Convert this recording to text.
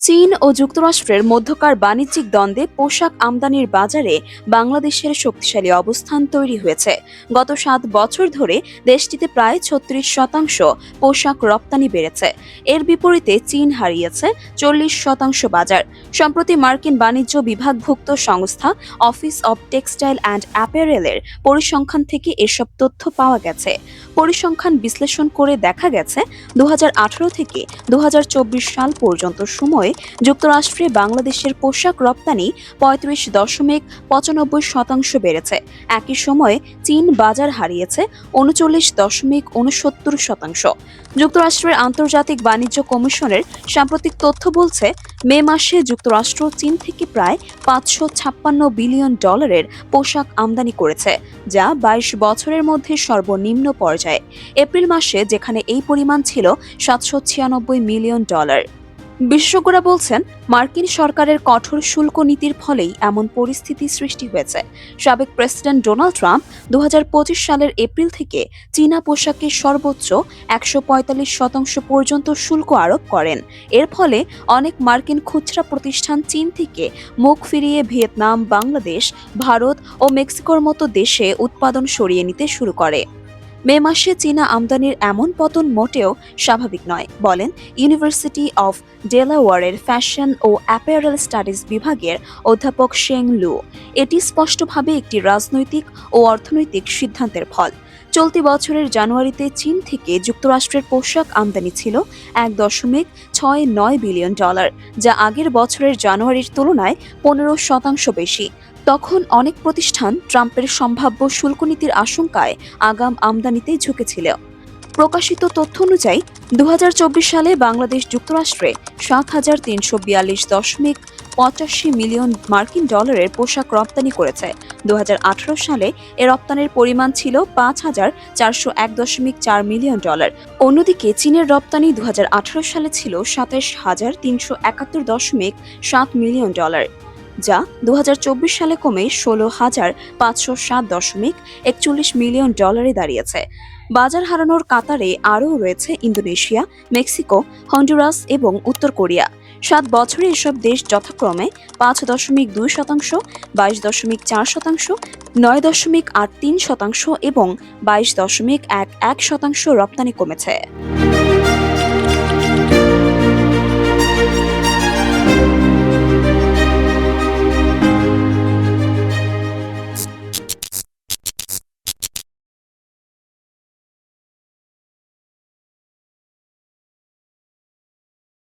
চীন ও যুক্তরাষ্ট্রের মধ্যকার বাণিজ্যিক দ্বন্দ্বে পোশাক আমদানির বাজারে বাংলাদেশের শক্তিশালী অবস্থান তৈরি হয়েছে। গত সাত বছর ধরে দেশটিতে প্রায় ছত্রিশ শতাংশ পোশাক রপ্তানি বেড়েছে। এর বিপরীতে চীন হারিয়েছে চল্লিশ শতাংশ বাজার। সম্প্রতি মার্কিন বাণিজ্য বিভাগভুক্ত সংস্থা অফিস অব টেক্সটাইল অ্যান্ড অ্যাপারেলের পরিসংখ্যান থেকে এসব তথ্য পাওয়া গেছে। পরিসংখ্যান বিশ্লেষণ করে দেখা গেছে দু হাজার আঠারো থেকে দু হাজার চব্বিশ সাল পর্যন্ত সময়ে যুক্তরাষ্ট্রে বাংলাদেশের পোশাক রপ্তানি পঁয়ত্রিশ দশমিক পঁচানব্বই শতাংশ বেড়েছে। একই সময়ে চীন বাজার হারিয়েছে উনচল্লিশ দশমিক উনসত্তর শতাংশ। যুক্তরাষ্ট্রের আন্তর্জাতিক বাণিজ্য কমিশনের সাম্প্রতিক তথ্য বলছে, মে মাসে যুক্তরাষ্ট্র চীন থেকে প্রায় পাঁচশো ছাপ্পান্ন বিলিয়ন ডলারের পোশাক আমদানি করেছে, যা বাইশ বছরের মধ্যে সর্বনিম্ন পর্যায়ে। এপ্রিল মাসে যেখানে এই পরিমাণ ছিল সাতশো ছিয়ানব্বই মিলিয়ন ডলার। বিশেষজ্ঞরা বলছেন, মার্কিন সরকারের কঠোর শুল্ক নীতির ফলেই এমন পরিস্থিতি সৃষ্টি হয়েছে। সাবেক প্রেসিডেন্ট ডোনাল্ড ট্রাম্প দু হাজার পঁচিশ সালের এপ্রিল থেকে চীনা পোশাকে সর্বোচ্চ একশো পঁয়তাল্লিশ শতাংশ পর্যন্ত শুল্ক আরোপ করেন। এর ফলে অনেক মার্কিন খুচরা প্রতিষ্ঠান চীন থেকে মুখ ফিরিয়ে ভিয়েতনাম, বাংলাদেশ, ভারত ও মেক্সিকোর মতো দেশে উৎপাদন সরিয়ে নিতে শুরু করে। মে মাসে চীনা আমদানির এমন পতন মোটেও স্বাভাবিক নয়, বলেন ইউনিভার্সিটি অফ ডেলাওয়ারের ফ্যাশন ও অ্যাপারেল স্টাডিজ বিভাগের অধ্যাপক শেং লু এটি স্পষ্টভাবে একটি রাজনৈতিক ও অর্থনৈতিক সিদ্ধান্তের ফল। চলতি বছরের জানুয়ারিতে চীন থেকে যুক্তরাষ্ট্রের পোশাক আমদানি ছিল এক দশমিক ছয় নয় বিলিয়ন ডলার, যা আগের বছরের জানুয়ারির তুলনায় পনেরো শতাংশ বেশি। তখন অনেক প্রতিষ্ঠান ট্রাম্পের সম্ভাব্য শুল্ক নীতির আশঙ্কায় আগাম আমদানিতে ঝুঁকেছিল। প্রকাশিত তথ্য অনুযায়ী দু হাজার চব্বিশ সালে বাংলাদেশ যুক্তরাষ্ট্রে সাত হাজার তিনশো বিয়াল্লিশ দশমিক পঁচাশি মিলিয়ন মার্কিন ডলারের পোশাক রপ্তানি করেছে। দু হাজার আঠারো সালে এ রপ্তানির পরিমাণ ছিল পাঁচ হাজার চারশো এক দশমিক চার মিলিয়ন ডলার। অন্যদিকে, চীনের রপ্তানি দু হাজার আঠারো সালে ছিল সাতাশ হাজার তিনশো একাত্তর দশমিক সাত মিলিয়ন ডলার। যা দু হাজার চব্বিশ সালে কমে ষোলো হাজার পাঁচশো সাত দশমিক একচল্লিশ মিলিয়ন ডলারে দাঁড়িয়েছে। বাজার হারানোর কাতারে আরও রয়েছে ইন্দোনেশিয়া, মেক্সিকো, হন্ডুরাস এবং উত্তর কোরিয়া। সাত বছরে এসব দেশ যথাক্রমে পাঁচ দশমিক দুই শতাংশ, বাইশ দশমিক চার শতাংশ, নয় দশমিক আট তিন শতাংশ এবং বাইশ দশমিক এক এক শতাংশ রপ্তানি কমেছে।